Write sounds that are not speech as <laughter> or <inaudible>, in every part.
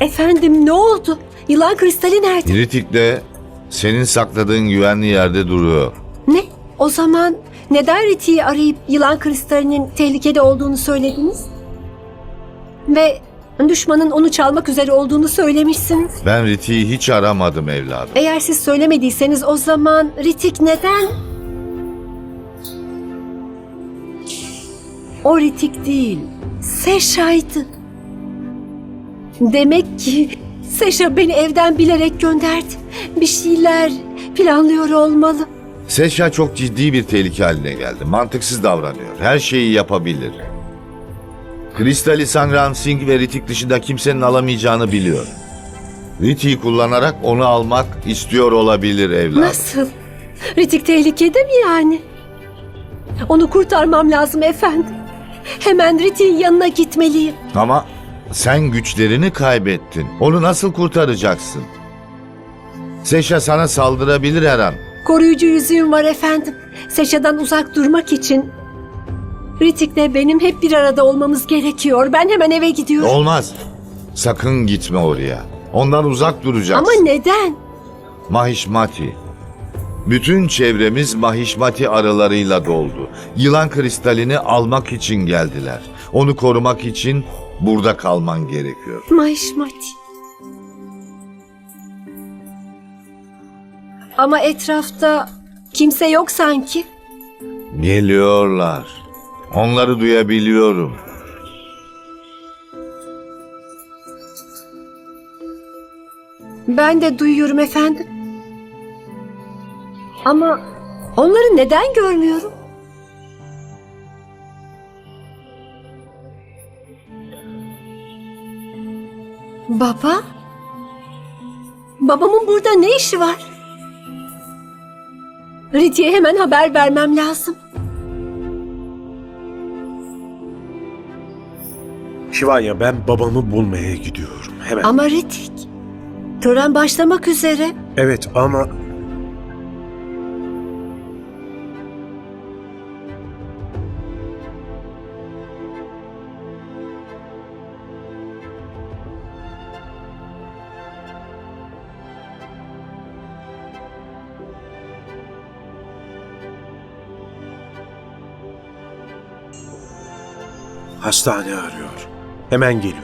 Efendim ne oldu? Yılan kristali nerede? Ritik de senin sakladığın güvenli yerde duruyor. Ne? O zaman neden Riti'yi arayıp yılan kristalinin tehlikede olduğunu söylediniz? Ve düşmanın onu çalmak üzere olduğunu söylemişsiniz. Ben Ritik'i hiç aramadım evladım. Eğer siz söylemediyseniz o zaman Ritik neden? O Ritik değil, Seşa'ydı. Demek ki Seşa beni evden bilerek gönderdi. Bir şeyler planlıyor olmalı. Seşa çok ciddi bir tehlike haline geldi. Mantıksız davranıyor. Her şeyi yapabilir. Kristali Sangran Singh ve Ritik dışında kimsenin alamayacağını biliyor. Ritik'i kullanarak onu almak istiyor olabilir evladım. Nasıl? Ritik tehlikede mi yani? Onu kurtarmam lazım efendim. Hemen Ritik'in yanına gitmeliyim. Ama sen güçlerini kaybettin. Onu nasıl kurtaracaksın? Seşa sana saldırabilir her an. Koruyucu yüzüğüm var efendim. Seşa'dan uzak durmak için Ritik'le benim hep bir arada olmamız gerekiyor. Ben hemen eve gidiyorum. Olmaz. Sakın gitme oraya. Ondan uzak duracaksın. Ama neden? Mahişmati. Bütün çevremiz Mahişmati arılarıyla doldu. Yılan kristalini almak için geldiler. Onu korumak için burada kalman gerekiyor. Mahişmati. Ama etrafta kimse yok sanki. Geliyorlar. Onları duyabiliyorum. Ben de duyuyorum efendim. Ama onları neden görmüyorum? Baba? Babamın burada ne işi var? Riti'ye hemen haber vermem lazım. Şivanya ben babamı bulmaya gidiyorum hemen. Ama Ritik, tören başlamak üzere. Evet ama Hastane arıyor. Hemen geliyor.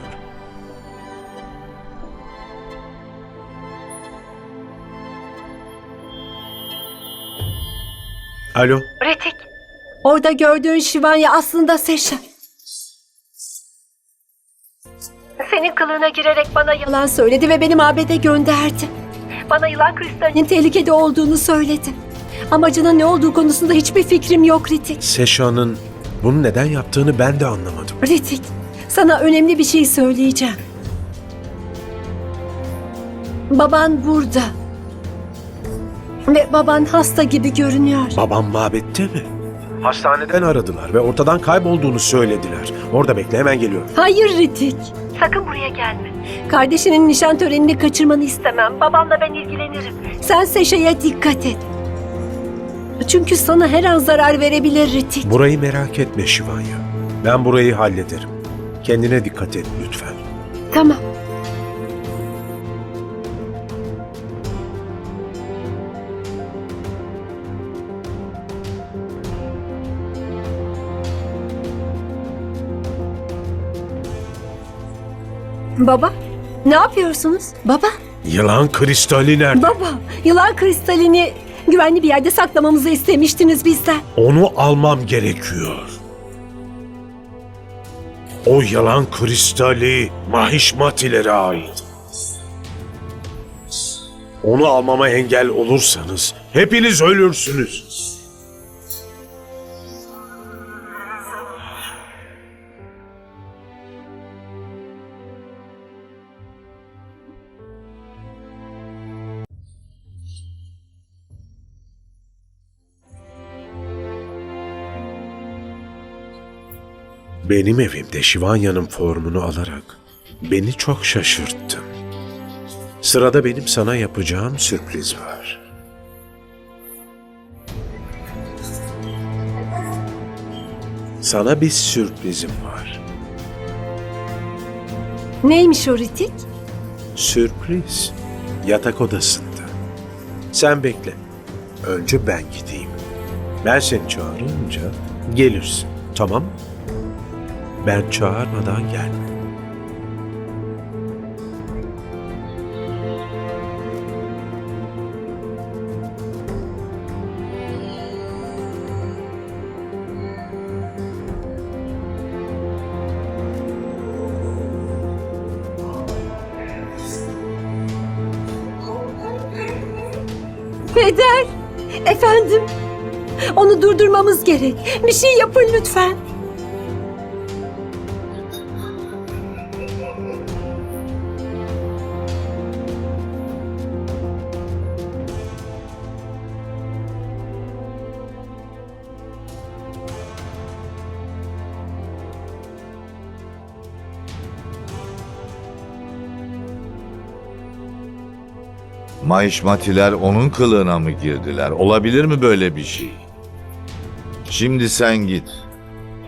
Alo. Ritik. Orada gördüğün Şivanya aslında Seşa. Senin kılığına girerek bana yalan söyledi ve beni mabede gönderdi. Bana yılan kristalinin tehlikede olduğunu söyledi. Amacının ne olduğu konusunda hiçbir fikrim yok Ritik. Seşa'nın bunu neden yaptığını ben de anlamadım. Ritik, sana önemli bir şey söyleyeceğim. Baban burada. Ve baban hasta gibi görünüyor. Babam mabette mi? Hastaneden aradılar ve ortadan kaybolduğunu söylediler. Orada bekle hemen geliyorum. Hayır Ritik. Sakın buraya gelme. Kardeşinin nişan törenini kaçırmanı istemem. Babamla ben ilgilenirim. Sen Seşa'ya dikkat et. Çünkü sana her an zarar verebilir Ritik. Burayı merak etme Şivanya. Ben burayı hallederim. Kendine dikkat et lütfen. Tamam. Baba, ne yapıyorsunuz? Baba, Yılan kristali nerede? baba, yılan kristalini güvenli bir yerde saklamamızı istemiştiniz bizden. Onu almam gerekiyor. O yalan kristali Mahişmatilere ait. Onu almama engel olursanız hepiniz ölürsünüz. Benim evimde Şivanya'nın formunu alarak beni çok şaşırttın. Sırada benim sana yapacağım sürpriz var. Sana bir sürprizim var. Neymiş o Ritik? Sürpriz. Yatak odasında. Sen bekle. Önce ben gideyim. Ben seni çağırınca gelirsin. Tamam mı? Ben çağırmadan gelme. Peder! Efendim! Onu durdurmamız gerek. Bir şey yapın lütfen. Mahişmatiler onun kılığına mı girdiler? Olabilir mi böyle bir şey? Şimdi sen git.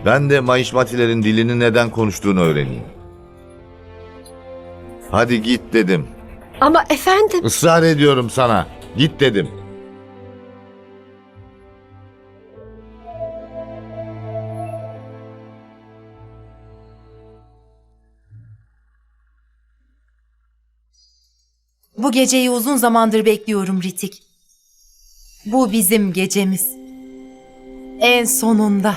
Ben de Mahişmatilerin dilini neden konuştuğunu öğreneyim. Hadi git dedim. Ama efendim... Israr ediyorum sana. Git dedim. Bu geceyi uzun zamandır bekliyorum Ritik. Bu bizim gecemiz. En sonunda.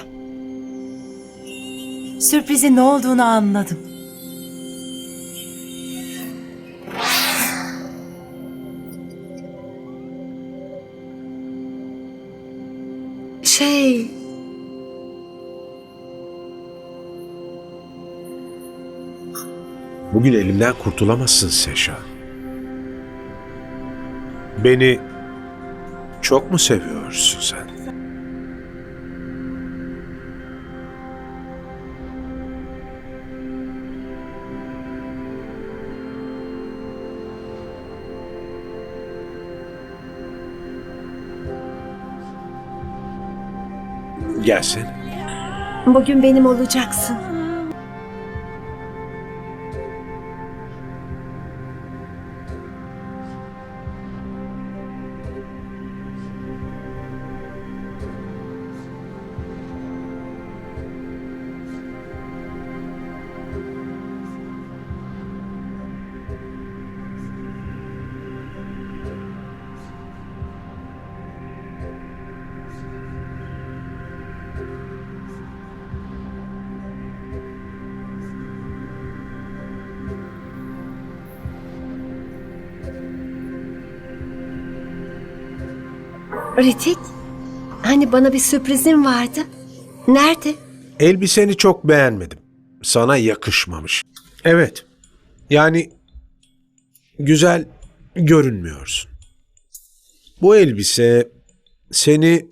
Sürprizin ne olduğunu anladım. Şey... Bugün elimden kurtulamazsın Seşa. Beni çok mu seviyorsun sen? Gelsene. Bugün benim olacaksın. Ritik, hani bana bir sürprizin vardı. Nerede? Elbiseni çok beğenmedim. Sana yakışmamış. Evet. Yani güzel görünmüyorsun. Bu elbise seni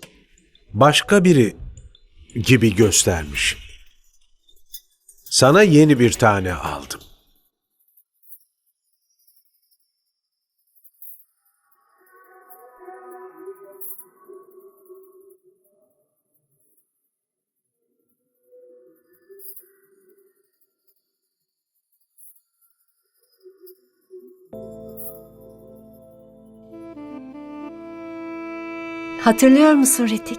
başka biri gibi göstermiş. Sana yeni bir tane aldım. Hatırlıyor musun Ritik?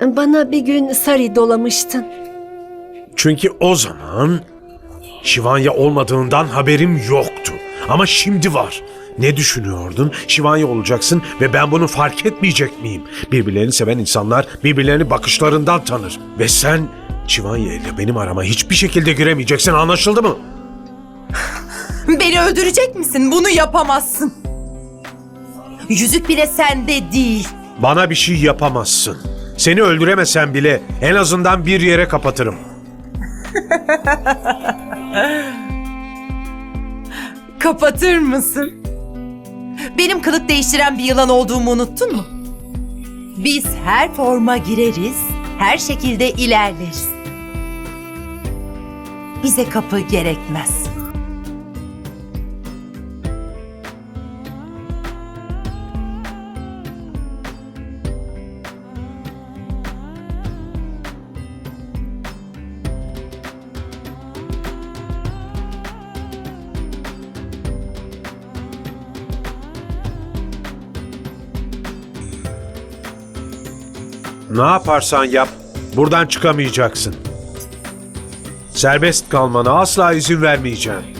Bana bir gün sari dolamıştın. Çünkü o zaman Şivanya olmadığından haberim yoktu. Ama şimdi var. Ne düşünüyordun? Şivanya olacaksın ve ben bunu fark etmeyecek miyim? Birbirlerini seven insanlar birbirlerini bakışlarından tanır. Ve sen Şivanya ile benim arama hiçbir şekilde giremeyeceksin anlaşıldı mı? <laughs> Beni öldürecek misin? Bunu yapamazsın. Yüzük bile sende değil. Bana bir şey yapamazsın. Seni öldüremesem bile en azından bir yere kapatırım. <laughs> Kapatır mısın? Benim kılık değiştiren bir yılan olduğumu unuttun mu? Biz her forma gireriz, her şekilde ilerleriz. Bize kapı gerekmez. Ne yaparsan yap, buradan çıkamayacaksın. Serbest kalmana asla izin vermeyeceğim.